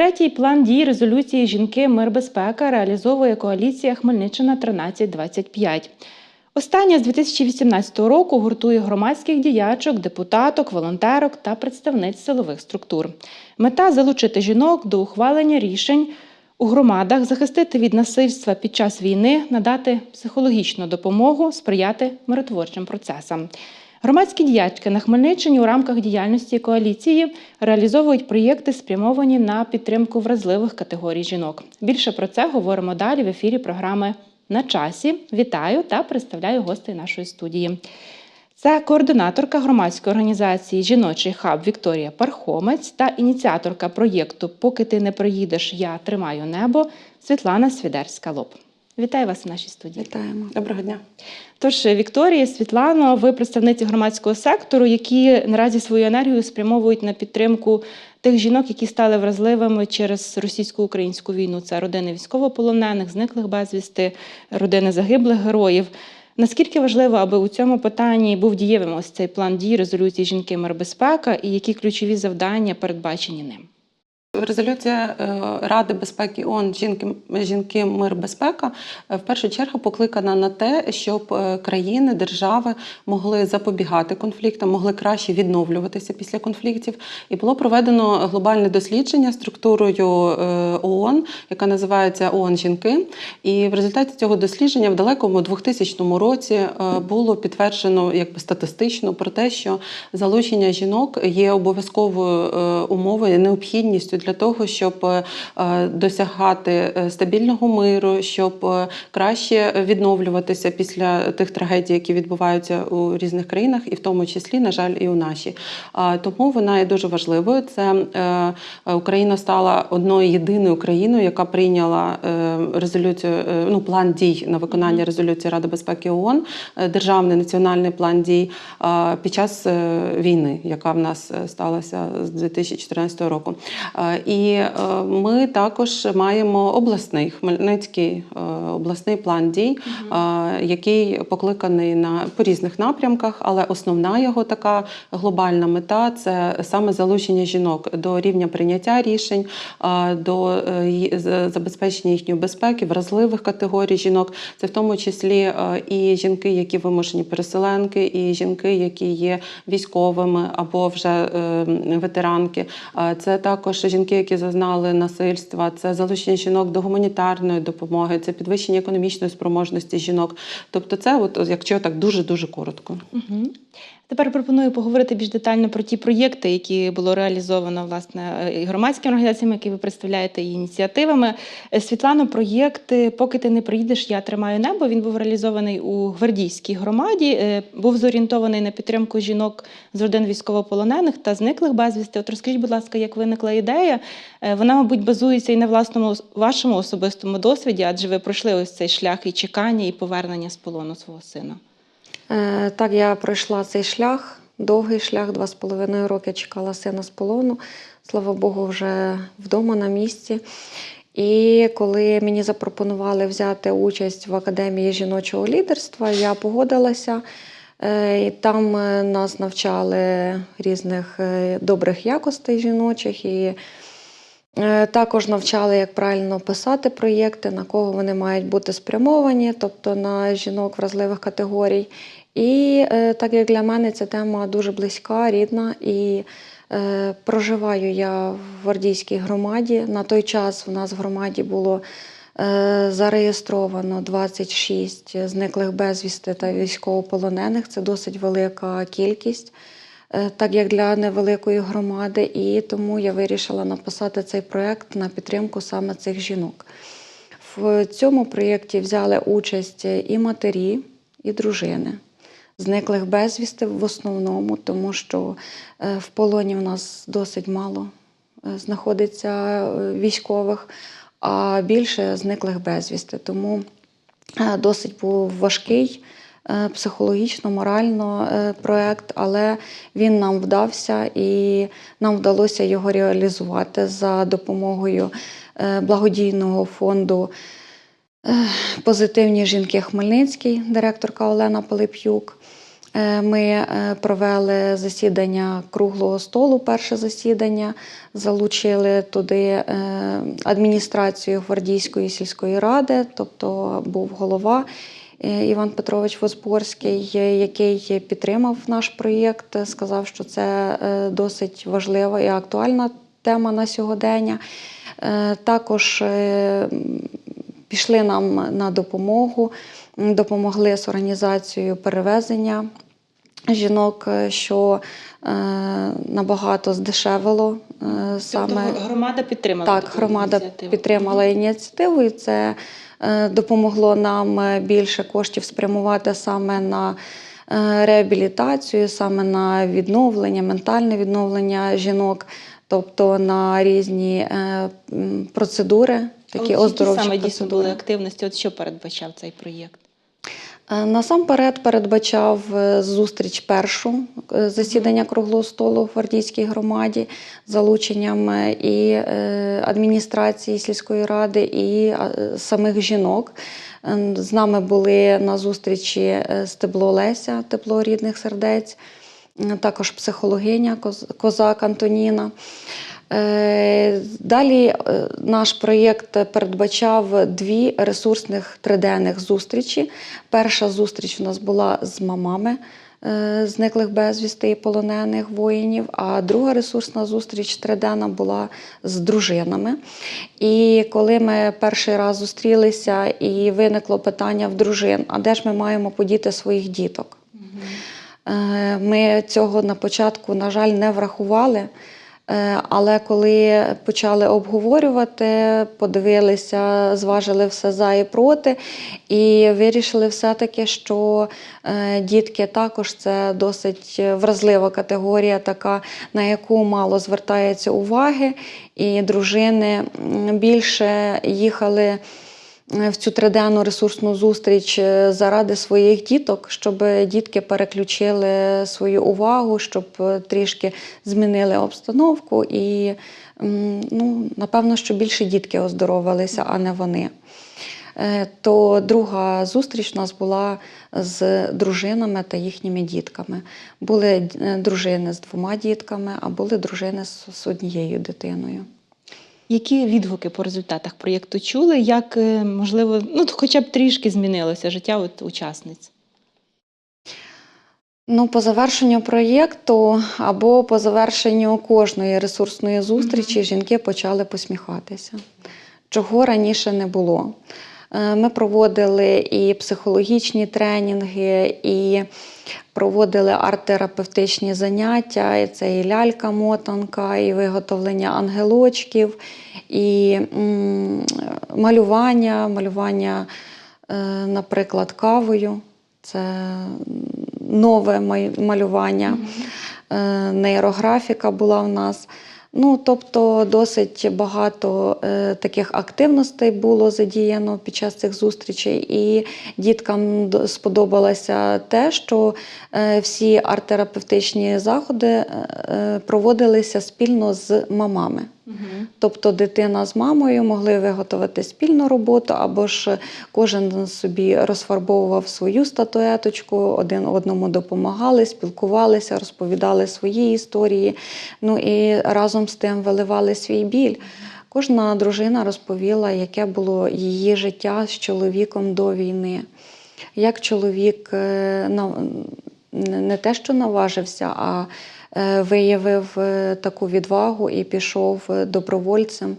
третій план дій резолюції Жінки, мир, безпека реалізовує коаліція Хмельниччина 1325. Остання з 2018 року гуртує громадських діячок, депутаток, волонтерок та представниць силових структур. Мета залучити жінок до ухвалення рішень у громадах, захистити від насильства під час війни, надати психологічну допомогу, сприяти миротворчим процесам. Громадські діячки на Хмельниччині у рамках діяльності коаліції реалізовують проєкти, спрямовані на підтримку вразливих категорій жінок. Більше про це говоримо далі в ефірі програми на часі. Вітаю та представляю гостей нашої студії. Це координаторка громадської організації Жіночий хаб Вікторія Пархомець та ініціаторка проєкту Поки ти не приїдеш, я тримаю небо Світлана Свідерська Лоб. Вітаю вас у нашій студії. Вітаємо. Доброго дня. Тож, Вікторія, Світлано, ви представниці громадського сектору, які наразі свою енергію спрямовують на підтримку тих жінок, які стали вразливими через російсько-українську війну. Це родини військовополонених, зниклих безвісти, родини загиблих героїв. Наскільки важливо, аби у цьому питанні був дієвим ось цей план дій резолюції жінки мирбезпека і які ключові завдання передбачені ним? Резолюція е, Ради безпеки ООН жінки, жінки, мир, безпека е, в першу чергу покликана на те, щоб е, країни, держави могли запобігати конфліктам, могли краще відновлюватися після конфліктів. І було проведено глобальне дослідження структурою ООН, яка називається ООН Жінки. І в результаті цього дослідження в далекому 2000 році було підтверджено якби статистично про те, що залучення жінок є обов'язковою умовою, необхідністю для того, щоб е, досягати е, стабільного миру, щоб е, краще відновлюватися після тих трагедій, які відбуваються у різних країнах, і в тому числі, на жаль, і у нашій. Тому вона є дуже важливою. Це Україна стала одною єдиною країною, яка прийняла резолюцію, ну план дій на виконання резолюції Ради безпеки ООН, державний національний план дій під час війни, яка в нас сталася з 2014 року. І ми також маємо обласний Хмельницький обласний план дій, який покликаний на по різних напрямках, але основна його така глобальна мета це саме залучення жінок до рівня прийняття рішень, до е, забезпечення їхньої безпеки, вразливих категорій жінок. Це в тому числі і жінки, які вимушені переселенки, і жінки, які є військовими або вже е, ветеранки. Це також жінки, які зазнали насильства, це залучення жінок до гуманітарної допомоги, це підвищення економічної спроможності жінок. Тобто, це, от, якщо так дуже дуже коротко. Угу. Тепер пропоную поговорити більш детально про ті проєкти, які було реалізовано власне і громадськими організаціями, які ви представляєте, і ініціативами. Е, Світлано, проєкт Поки ти не приїдеш, я тримаю небо. Він був реалізований у гвардійській громаді, е, був зорієнтований на підтримку жінок з родин військовополонених та зниклих безвісти. От розкажіть, будь ласка, як виникла ідея? Е, Вона, мабуть, базується і на власному вашому особистому досвіді, адже ви пройшли ось цей шлях і чекання, і повернення з полону свого сина. Е, Так, я пройшла цей шлях, довгий шлях, два з половиною роки чекала сина з полону. Слава Богу, вже вдома на місці. І коли мені запропонували взяти участь в академії жіночого лідерства, я погодилася. Е, і Там е, нас навчали різних добрих якостей жіночих. І Також навчали, як правильно писати проєкти, на кого вони мають бути спрямовані, тобто на жінок вразливих категорій. І е, так як для мене ця тема дуже близька, рідна, і е, проживаю я в Гвардійській громаді. На той час в нас в громаді було е, зареєстровано 26 зниклих безвісти та військовополонених. Це досить велика кількість. Е, так як для невеликої громади, і тому я вирішила написати цей проєкт на підтримку саме цих жінок. В цьому проєкті взяли участь і матері, і дружини. Зниклих безвісти в основному, тому що е, в полоні в нас досить мало е, знаходиться військових, а більше зниклих безвісти. Тому досить був важкий Е, психологічно, морально е, проєкт, але він нам вдався і нам вдалося його реалізувати за допомогою е, благодійного фонду Позитивні жінки Хмельницький, директорка Олена Пилип'юк. Е, Ми е, провели засідання круглого столу, перше засідання, залучили туди е, адміністрацію Гвардійської сільської ради, тобто був голова Іван Петрович Возборський, е, який підтримав наш проєкт, сказав, що це досить важлива і актуальна тема на сьогодення. Також пішли нам на допомогу, допомогли з організацією перевезення жінок, е, що е, набагато здешевило е, саме. Тобто громада підтримала Так, громада ініціативу? підтримала ініціативу, і це допомогло нам більше коштів спрямувати саме на реабілітацію, саме на відновлення, ментальне відновлення жінок, тобто на різні процедури, такі оздоровчі саме дійсно були активності? От що передбачав цей проєкт? Е, Насамперед передбачав е, зустріч першу е, засідання круглого столу в гвардійській громаді з залученням і адміністрації сільської ради, і самих жінок. З нами були на зустрічі Стебло Леся, тепло рідних сердець, також психологиня Козак Антоніна. Е, Далі е, наш проєкт передбачав дві ресурсних триденних зустрічі. Перша зустріч у нас була з мамами е, зниклих безвісти і полонених воїнів, а друга ресурсна зустріч триденна була з дружинами. І коли ми перший раз зустрілися, і виникло питання в дружин: а де ж ми маємо подіти своїх діток? Ми цього на початку, на жаль, не врахували. Е, Але коли почали обговорювати, подивилися, зважили все за і проти, і вирішили все-таки, що е, дітки також це досить вразлива категорія, така, на яку мало звертається уваги, і дружини більше їхали в цю триденну ресурсну зустріч е, заради своїх діток, щоб дітки переключили свою увагу, щоб е, трішки змінили обстановку. І ну, напевно, що більше дітки оздоровилися, а не вони. Е, То друга зустріч у нас була з дружинами та їхніми дітками. Були е, дружини з двома дітками, а були дружини з однією дитиною. Які відгуки по результатах проєкту чули? Як е, можливо, ну хоча б трішки змінилося життя от учасниць? Ну, по завершенню проєкту або по завершенню кожної ресурсної зустрічі жінки почали посміхатися, чого раніше не було. Е, Ми проводили і психологічні тренінги, і проводили арт-терапевтичні заняття. І це і лялька-мотанка, і виготовлення ангелочків, і малювання, малювання, е, наприклад, кавою. Це нове малювання, Е, нейрографіка була в нас. Ну, тобто досить багато е, таких активностей було задіяно під час цих зустрічей, і діткам сподобалося те, що е, всі арт-терапевтичні заходи е, е, проводилися спільно з мамами. Тобто дитина з мамою могли виготовити спільну роботу, або ж кожен собі розфарбовував свою статуеточку, один одному допомагали, спілкувалися, розповідали свої історії. Ну і разом з тим виливали свій біль. Кожна дружина розповіла, яке було її життя з чоловіком до війни. Як чоловік е, не те, що наважився, а виявив е, таку відвагу і пішов е, добровольцем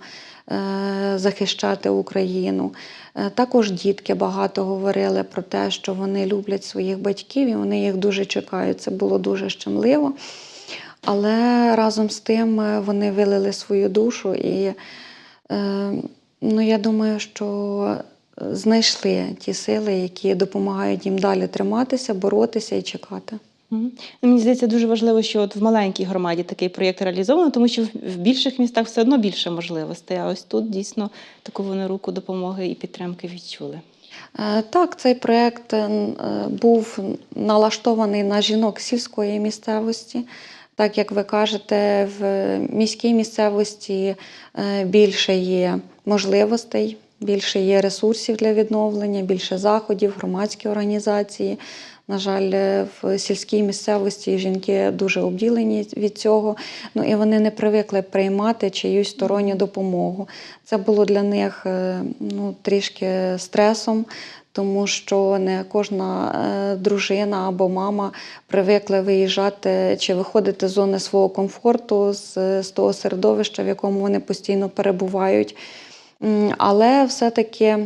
е, захищати Україну. Е, Також дітки багато говорили про те, що вони люблять своїх батьків і вони їх дуже чекають. Це було дуже щемливо. Але разом з тим е, вони вилили свою душу, і е, ну, я думаю, що знайшли ті сили, які допомагають їм далі триматися, боротися і чекати. Ну, Мені здається, дуже важливо, що от в маленькій громаді такий проєкт реалізовано, тому що в більших містах все одно більше можливостей. А ось тут дійсно таку вони руку допомоги і підтримки відчули. Е, Так, цей проєкт е, е, був налаштований на жінок сільської місцевості. Так як ви кажете, в міській місцевості більше є можливостей, більше є ресурсів для відновлення, більше заходів, громадські організації На жаль, е, в сільській місцевості жінки дуже обділені від цього. Ну і вони не привикли приймати чиюсь сторонню допомогу. Це було для них е, ну, трішки стресом, тому що не кожна е, дружина або мама привикли виїжджати чи виходити з зони свого комфорту, з, з того середовища, в якому вони постійно перебувають. Але все-таки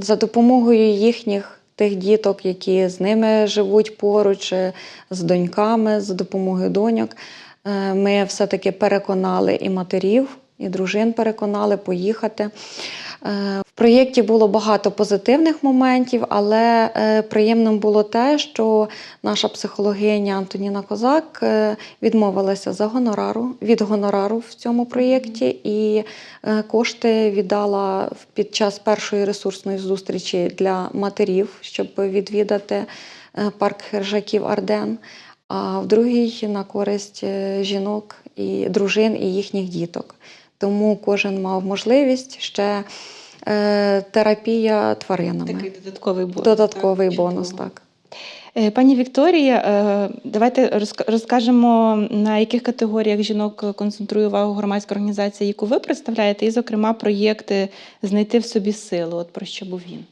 за допомогою їхніх тих діток, які з ними живуть поруч, е, з доньками, за допомогою доньок, е, ми все-таки переконали і матерів, і дружин переконали поїхати. Е, В проєкті було багато позитивних моментів, але е, приємним було те, що наша психологиня Антоніна Козак е, відмовилася за гонорару від гонорару в цьому проєкті і кошти віддала під час першої ресурсної зустрічі для матерів, щоб відвідати парк хержаків Арден. А в другій на користь жінок і дружин і їхніх діток. Тому кожен мав можливість ще е, терапія тваринами. Такий додатковий бонус. Додатковий так? бонус, Чудово. так. Е, Пані Вікторія, е, давайте розкажемо, на яких категоріях жінок концентрує увагу громадська організація, яку ви представляєте, і, зокрема, проєкти Знайти в собі силу. От про що був він?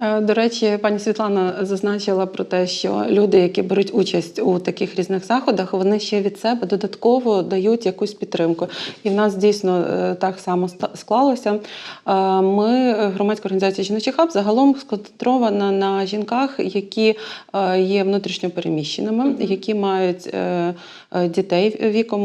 Е, До речі, пані Світлана зазначила про те, що люди, які беруть участь у таких різних заходах, вони ще від себе додатково дають якусь підтримку. І в нас дійсно е, так само склалося. Е, Ми, громадська організація Жіночий хаб, загалом сконцентрована на жінках, які є внутрішньо переміщеними, які мають дітей віком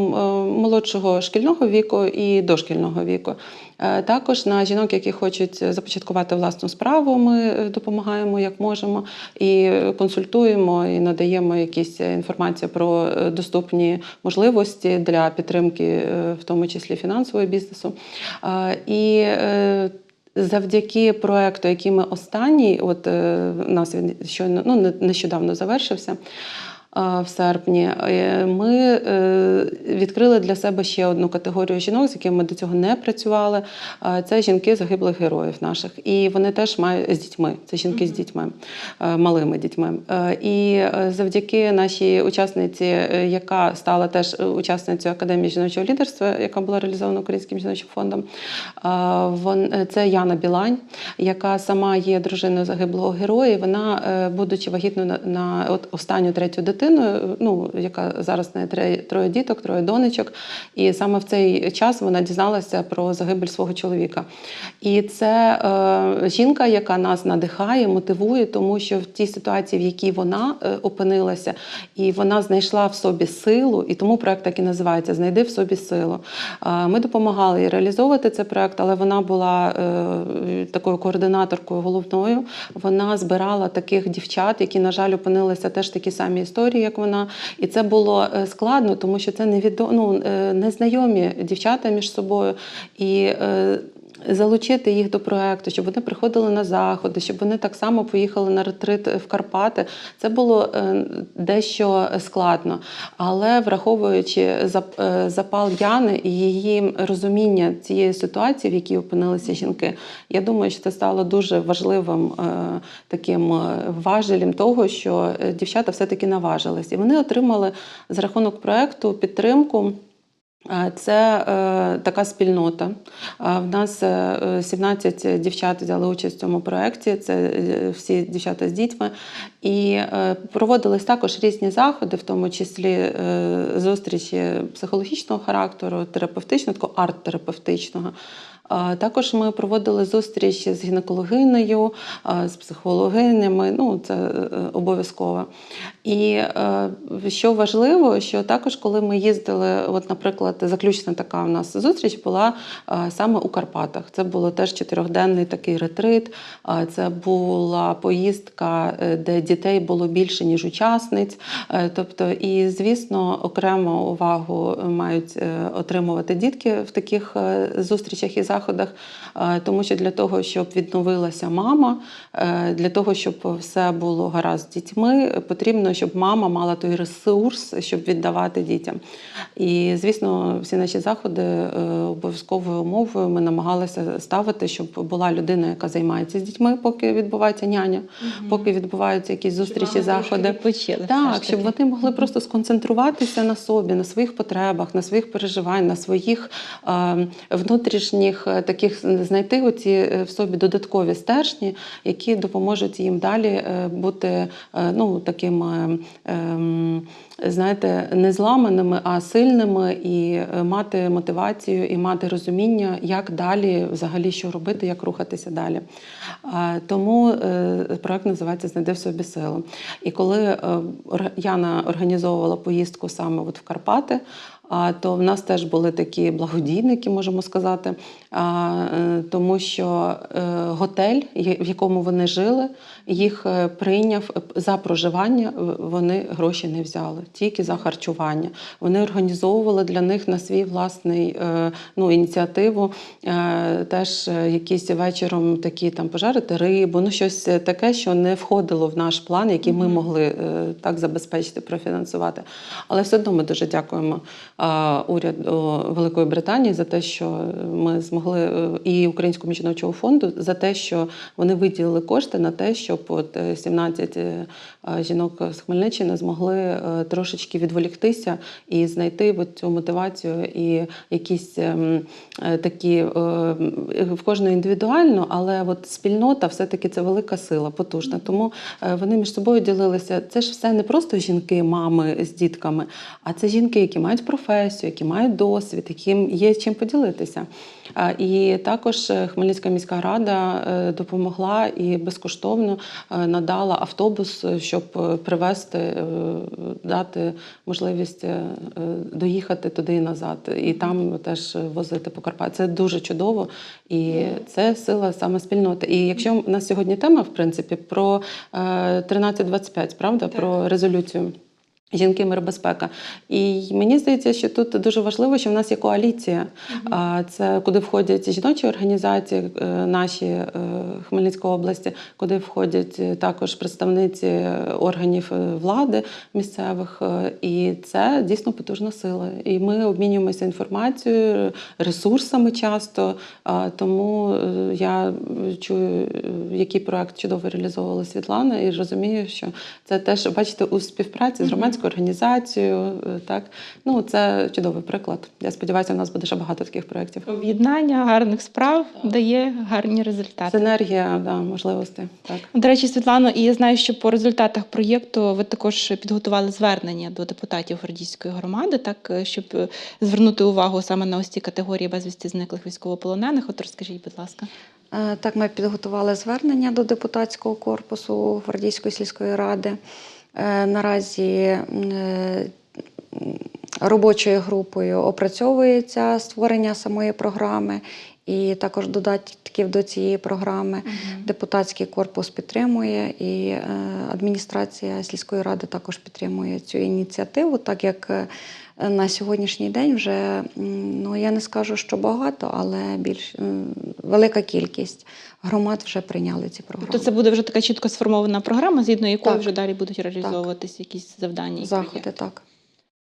молодшого шкільного віку і дошкільного віку. Е, Також на жінок, які хочуть започаткувати власну справу, ми е, допомагаємо як можемо і консультуємо, і надаємо якісь інформацію про е, доступні можливості для підтримки, в тому числі фінансового бізнесу. І Завдяки проекту, який ми останній, от у нас він щойно ну, не- нещодавно завершився в серпні, е, ми е, відкрили для себе ще одну категорію жінок, з якими ми до цього не працювали. Це жінки загиблих героїв наших. І вони теж мають з дітьми. Це жінки з дітьми, е, малими дітьми. І завдяки нашій учасниці, яка стала теж учасницею академії жіночого лідерства, яка була реалізована Українським жіночим фондом. Це Яна Білань, яка сама є дружиною загиблого героя. Вона, будучи вагітною на останню третю дитину, е, ну яка зараз в троє діток, троє донечок. І саме в цей час вона дізналася про загибель свого чоловіка. І це е, жінка, яка нас надихає, мотивує, тому що в тій ситуації, в якій вона е, опинилася, і вона знайшла в собі силу, і тому проект так і називається Знайди в собі силу. Е, Ми допомагали їй реалізовувати цей проект, але вона була е, такою координаторкою головною. Вона збирала таких дівчат, які, на жаль, опинилися теж такі самі історії, як вона. І це було е, складно, тому що це невідомо ну, е, незнайомі дівчата між собою. І е, залучити їх до проекту, щоб вони приходили на заходи, щоб вони так само поїхали на ретрит в Карпати. Це було е, дещо складно. Але враховуючи е, запал Яни і її розуміння цієї ситуації, в якій опинилися жінки, я думаю, що це стало дуже важливим е, таким важелем того, що дівчата все-таки наважились. І вони отримали за рахунок проекту підтримку. Е, Це е, така спільнота. Е, В нас е, 17 дівчат взяли участь в цьому проєкті. Це е, всі дівчата з дітьми. І е, проводились також різні заходи, в тому числі е, зустрічі психологічного характеру, терапевтичного, такого арт-терапевтичного. Е, Також ми проводили зустрічі з гінекологинею, е, з психологинями. Ну, це е, обов'язково. І е, що важливо, що також, коли ми їздили, от, наприклад, заключна така у нас зустріч була е, саме у Карпатах. Це було теж чотирьохденний такий ретрит. Е, Це була поїздка, е, де дітей було більше, ніж учасниць. Е, Тобто, і звісно, окрему увагу мають е, отримувати дітки в таких е, зустрічах і заходах, е, тому що для того, щоб відновилася мама, е, для того, щоб все було гаразд з дітьми, потрібно, щоб мама мала той ресурс, щоб віддавати дітям. І, звісно, всі наші заходи е, обов'язковою умовою ми намагалися ставити, щоб була людина, яка займається з дітьми, поки відбувається няня, поки відбуваються якісь зустрічі, заходи. Так, щоб вони могли просто сконцентруватися на собі, на своїх потребах, на своїх переживань, на своїх е, внутрішніх е, таких знайти оці е, в собі додаткові стержні, які допоможуть їм далі е, бути таким. ну, такими. Знаєте, не зламаними, а сильними, і е, мати мотивацію, і мати розуміння, як далі взагалі що робити, як рухатися далі. Тому е, проект називається Знайди в собі силу. І коли е, Яна організовувала поїздку саме от в Карпати, а, то в нас теж були такі благодійники, можемо сказати, тому що готель, в якому вони жили, їх прийняв за проживання. Вони гроші не взяли, тільки за харчування. Вони організовували для них на свій власний е, ну, ініціативу е, теж е, якісь вечором такі там пожарити рибу, ну щось таке, що не входило в наш план, який ми могли так забезпечити, профінансувати. Але все одно ми дуже дякуємо уряду Великої Британії за те, що ми змогли і Українському жіночому фонду за те, що вони виділили кошти на те, щоб от е, 17 е, жінок з Хмельниччини змогли трошечки відволіктися і знайти цю мотивацію і якісь ем, е, такі е, в кожної індивідуально, але от спільнота все-таки це велика сила, потужна. Тому е, вони між собою ділилися. Це ж все не просто жінки, мами з дітками, а це жінки, які мають професію, які мають досвід, яким є чим поділитися. І також Хмельницька міська рада допомогла і безкоштовно надала автобус, щоб привезти, дати можливість е, е, доїхати туди і назад, і там теж возити по Карпатах. Це дуже чудово, і це сила саме спільноти. І якщо у нас сьогодні тема, в принципі, про е, 1325, правда, про резолюцію. Жінки, мир, безпека. І мені здається, що тут дуже важливо, що в нас є коаліція. Це куди входять жіночі організації е, наші е, Хмельницької області, куди входять е, також представниці органів влади місцевих. І це дійсно потужна сила. І ми обмінюємося інформацією, ресурсами часто. Тому я чую, який проект чудово реалізовувала Світлана, і розумію, що це теж бачите у співпраці з громадською організацією. е, Так ну це чудовий приклад. Я сподіваюся, у нас буде ще багато таких проєктів. Об'єднання гарних справ дає гарні результати. Синергія да, можливостей. Так. До речі, Світлано, і я знаю, що по результатах проєкту ви також підготували звернення до депутатів Гордійської громади, так е, щоб е, звернути увагу саме на ось ці категорії безвісті зниклих військовополонених. От розкажіть, будь ласка. Так, ми підготували звернення до депутатського корпусу Гвардійської сільської ради. Е, Наразі е, робочою групою опрацьовується створення самої програми. І також додатків до цієї програми депутатський корпус підтримує, і е, адміністрація сільської ради також підтримує цю ініціативу, так як е, на сьогоднішній день вже ну я не скажу, що багато, але більш велика кількість громад вже прийняли ці програми. Тобто це буде вже така чітко сформована програма, згідно якої Так. вже далі будуть реалізовуватись якісь завдання. і заходи, проєкти. так.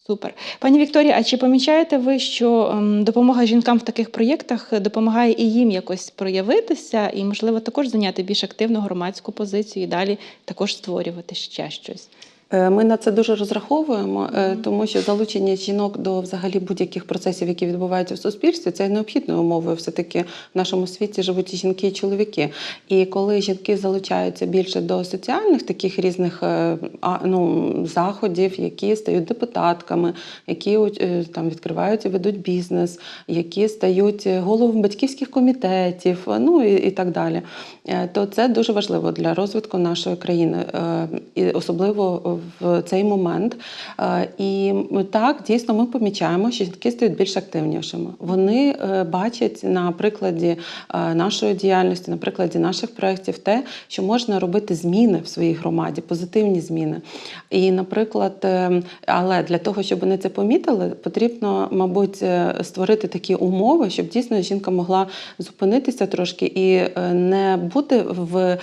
Супер. Пані Вікторія, а чи помічаєте ви, що ем, допомога жінкам в таких проєктах допомагає і їм якось проявитися, і, можливо, також зайняти більш активну громадську позицію і далі також створювати ще щось? Е, Ми на це дуже розраховуємо, е, тому що залучення жінок до взагалі будь-яких процесів, які відбуваються в суспільстві, це необхідною умовою. Все таки в нашому світі живуть і жінки і чоловіки. І коли жінки залучаються більше до соціальних таких різних е, ну, заходів, які стають депутатками, які там відкривають і ведуть бізнес, які стають головами батьківських комітетів, ну і, і так далі, то це дуже важливо для розвитку нашої країни, і особливо в цей момент. Е, І так, дійсно, ми помічаємо, що жінки стають більш активнішими. Вони е, бачать на прикладі е, нашої діяльності, на прикладі наших проєктів те, що можна робити зміни в своїй громаді, позитивні зміни. І, наприклад, але для того, щоб вони це помітили, потрібно, мабуть, створити такі умови, щоб дійсно жінка могла зупинитися трошки і не бути в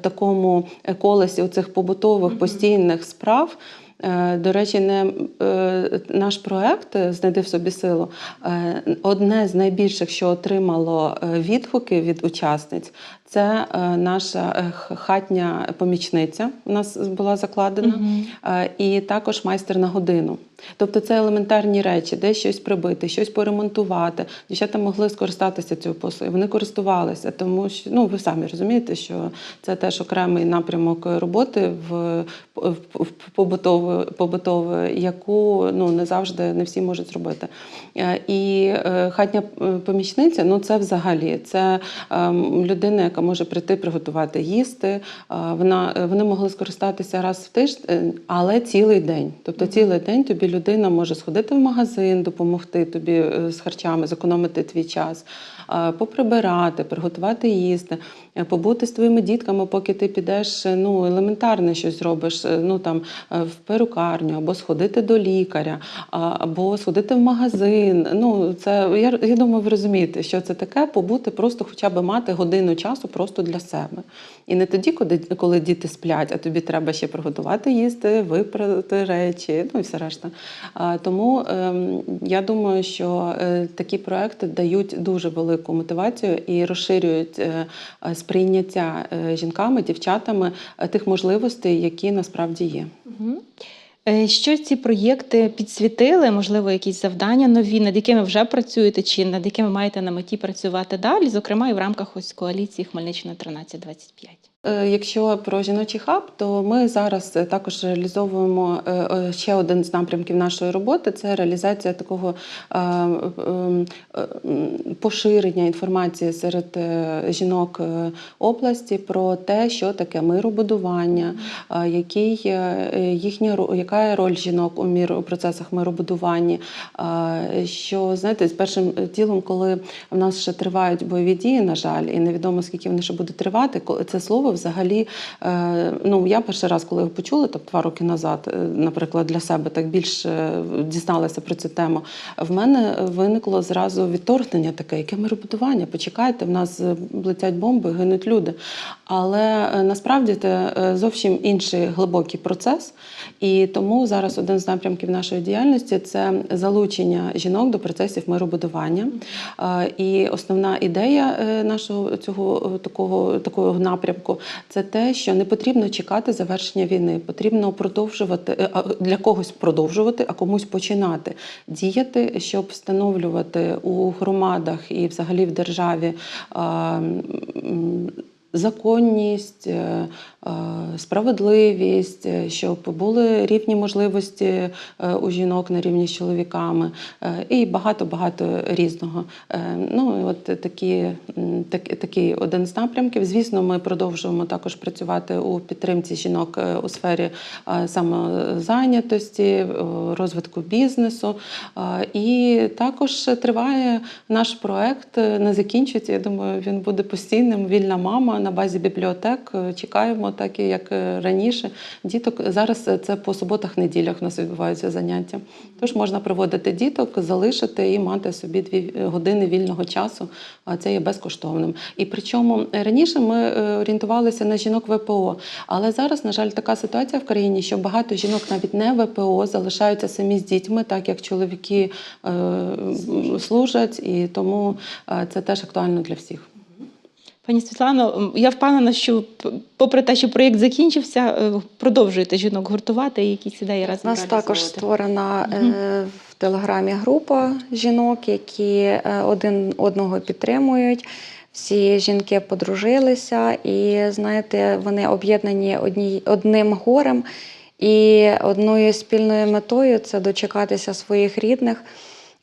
такому колесі оцих побутових постійних справ. Е, До речі, не е, наш проект е, Знайди в собі силу. Одне з найбільших, що отримало відгуки від учасниць, це наша хатня помічниця. У нас була закладена, угу. і також майстер на годину. Тобто це елементарні речі, де щось прибити, щось поремонтувати. Дівчата могли скористатися цією послугою. Вони користувалися, тому що ну ви самі розумієте, що це теж окремий напрямок роботи в, в, в побутової, побутової, яку ну не завжди не всі можуть зробити. Е, І е, хатня е, помічниця, ну це взагалі це ем, людина, яка може прийти приготувати їсти. Вона вони могли скористатися раз в тиждень, але цілий день. Тобто цілий день тобі людина може сходити в магазин, допомогти тобі е, з харчами, зекономити твій час, е, поприбирати, приготувати їсти, побути з твоїми дітками, поки ти підеш, е, ну елементарне щось зробиш, е, ну там е, в перукарню, або сходити до лікаря, або сходити в магазин. Ну це я, я думаю, ви розумієте, що це таке побути, просто хоча б мати годину часу просто для себе. І не тоді, коли, коли діти сплять, а тобі треба ще приготувати їсти, випрати речі, ну і все решта. Тому ем, я думаю, що е, такі проекти дають дуже велику мотивацію і розширюють е, е, сприйняття е, жінками, дівчатами е, тих можливостей, які насправді є. Е, Що ці проєкти підсвітили? Можливо, якісь завдання нові, над якими вже працюєте, чи над якими маєте на меті працювати далі, зокрема і в рамках ось коаліції Хмельниччина 1325? Е, Якщо про жіночий хаб, то ми зараз е, також реалізовуємо е, ще один з напрямків нашої роботи це реалізація такого поширення інформації серед жінок області про те, що таке миробудування, який їхня яка роль жінок у мір у процесах миробудування. Що знаєте, з першим ділом, коли в нас ще тривають бойові дії, на жаль, і невідомо скільки вони ще будуть тривати, це слово взагалі. е, Ну я перший раз, коли його почула, там два роки назад, е, наприклад, для себе так більш е, дізналася про цю тему. В мене виникло зразу відторгнення таке, яке миробудування. Почекайте, в нас летять бомби, гинуть люди. Але насправді це зовсім інший глибокий процес. І тому зараз один з напрямків нашої діяльності це залучення жінок до процесів миробудування. І основна ідея нашого цього такого такого напрямку це те, що не потрібно чекати завершення війни, потрібно продовжувати е, для когось продовжувати, а комусь починати діяти, щоб встановлювати у громадах і взагалі в державі. Законність, е, е, справедливість, е, щоб були рівні можливості у жінок на рівні з чоловіками, і багато багато різного. Ну от такі, так, такий один з напрямків. Звісно, ми продовжуємо також працювати у підтримці жінок у сфері самозайнятості, розвитку бізнесу. І також триває наш проект, не закінчується. Я думаю, він буде постійним. Вільна мама на базі бібліотек. Е, Чекаємо, так і як е, раніше. Діток зараз це по суботах-неділях у нас відбуваються заняття. Тож можна приводити діток, залишити і мати собі дві години вільного часу. А це є безкоштовним. І причому е, раніше ми е, орієнтувалися на жінок ВПО, але зараз, на жаль, така ситуація в країні, що багато жінок навіть не ВПО залишаються самі з дітьми, так як чоловіки е, служать, і тому е, це теж актуально для всіх. Пані Світлано, я впевнена, що попри те, що проєкт закінчився, е, продовжуєте жінок гуртувати і якісь ідеї разом У нас також створена е, в телеграмі група жінок, які е, один одного підтримують. Всі жінки подружилися, і знаєте, вони об'єднані одним горем і одною спільною метою це дочекатися своїх рідних.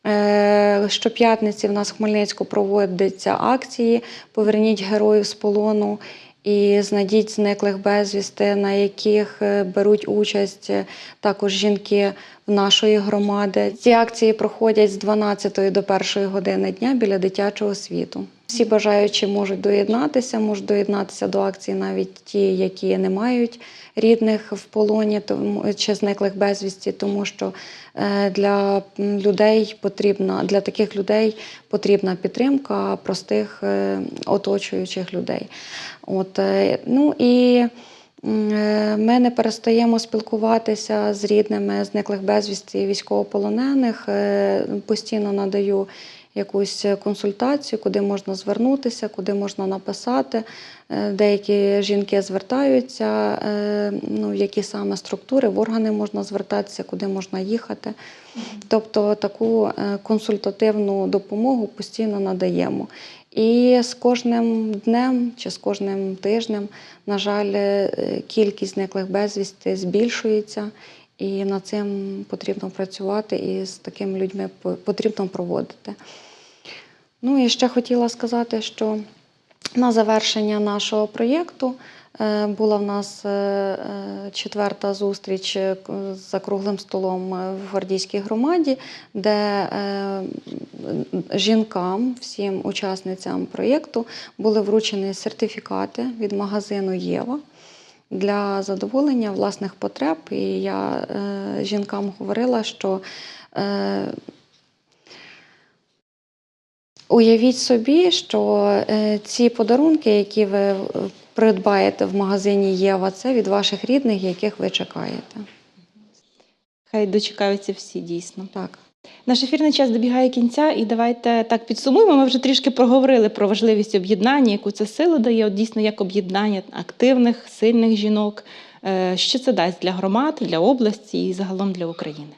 Е, Щоп'ятниці в нас в Хмельницьку проводяться акції Поверніть героїв з полону. і знайдіть зниклих безвісти, на яких е, беруть участь е, також жінки нашої громади. Ці акції проходять з 12 до 1 години дня біля дитячого світу. Всі бажаючі можуть доєднатися, можуть доєднатися до акції навіть ті, які не мають рідних в полоні тому- чи зниклих безвісті, тому що е, для людей потрібна для таких людей потрібна підтримка простих е, оточуючих людей. От, е, ну і ми не перестаємо спілкуватися з рідними зниклих безвісті військовополонених. Постійно надаю якусь консультацію, куди можна звернутися, куди можна написати. Е, Деякі жінки звертаються, е, ну, які саме структури, в органи можна звертатися, куди можна їхати. Тобто таку е, консультативну допомогу постійно надаємо. І з кожним днем чи з кожним тижнем, на жаль, е, кількість зниклих безвісти збільшується, і над цим потрібно працювати, і з такими людьми потрібно проводити. Ну і ще хотіла сказати, що на завершення нашого проєкту е, була в нас е, е, четверта зустріч за круглим столом в гвардійській громаді, де жінкам, всім учасницям проєкту, були вручені сертифікати від магазину Єва для задоволення власних потреб. І я е, жінкам говорила, що е, Уявіть собі, що е, ці подарунки, які ви е, придбаєте в магазині Єва, це від ваших рідних, яких ви чекаєте. Хай дочекаються всі дійсно. Так. Наш ефірний час добігає кінця, і давайте так підсумуємо. Ми вже трішки проговорили про важливість об'єднання, яку це силу дає, от дійсно як об'єднання активних, сильних жінок. Е, Що це дасть для громад, для області і загалом для України?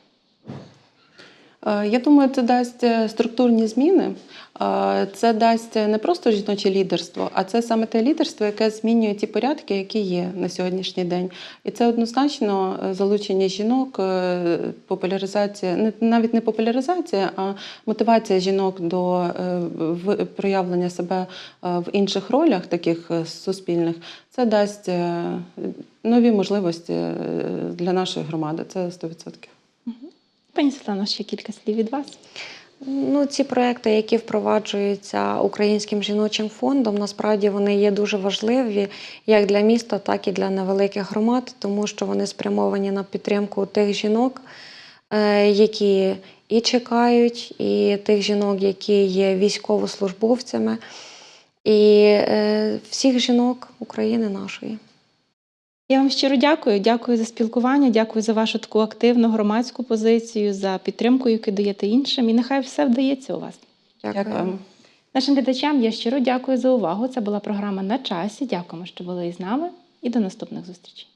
Е, Я думаю, це дасть е, структурні зміни. Е, Це дасть не просто жіноче лідерство, а це саме те лідерство, яке змінює ті порядки, які є на сьогоднішній день. І це однозначно залучення жінок, популяризація, навіть не популяризація, а мотивація жінок до проявлення себе в інших ролях, таких суспільних. Це дасть нові можливості для нашої громади. Це 100%. Пані Світлано, ще кілька слів від вас. Ну, ці проекти, які впроваджуються українським жіночим фондом, насправді вони є дуже важливі як для міста, так і для невеликих громад, тому що вони спрямовані на підтримку тих жінок, е, які і чекають, і тих жінок, які є військовослужбовцями, і е, всіх жінок України нашої. Я вам щиро дякую. Дякую за спілкування, дякую за вашу таку активну громадську позицію, за підтримку, яку даєте іншим. І нехай все вдається у вас. Дякую. Дякуємо. Нашим глядачам я щиро дякую за увагу. Це була програма на часі. Дякуємо, що були із нами, і до наступних зустрічей.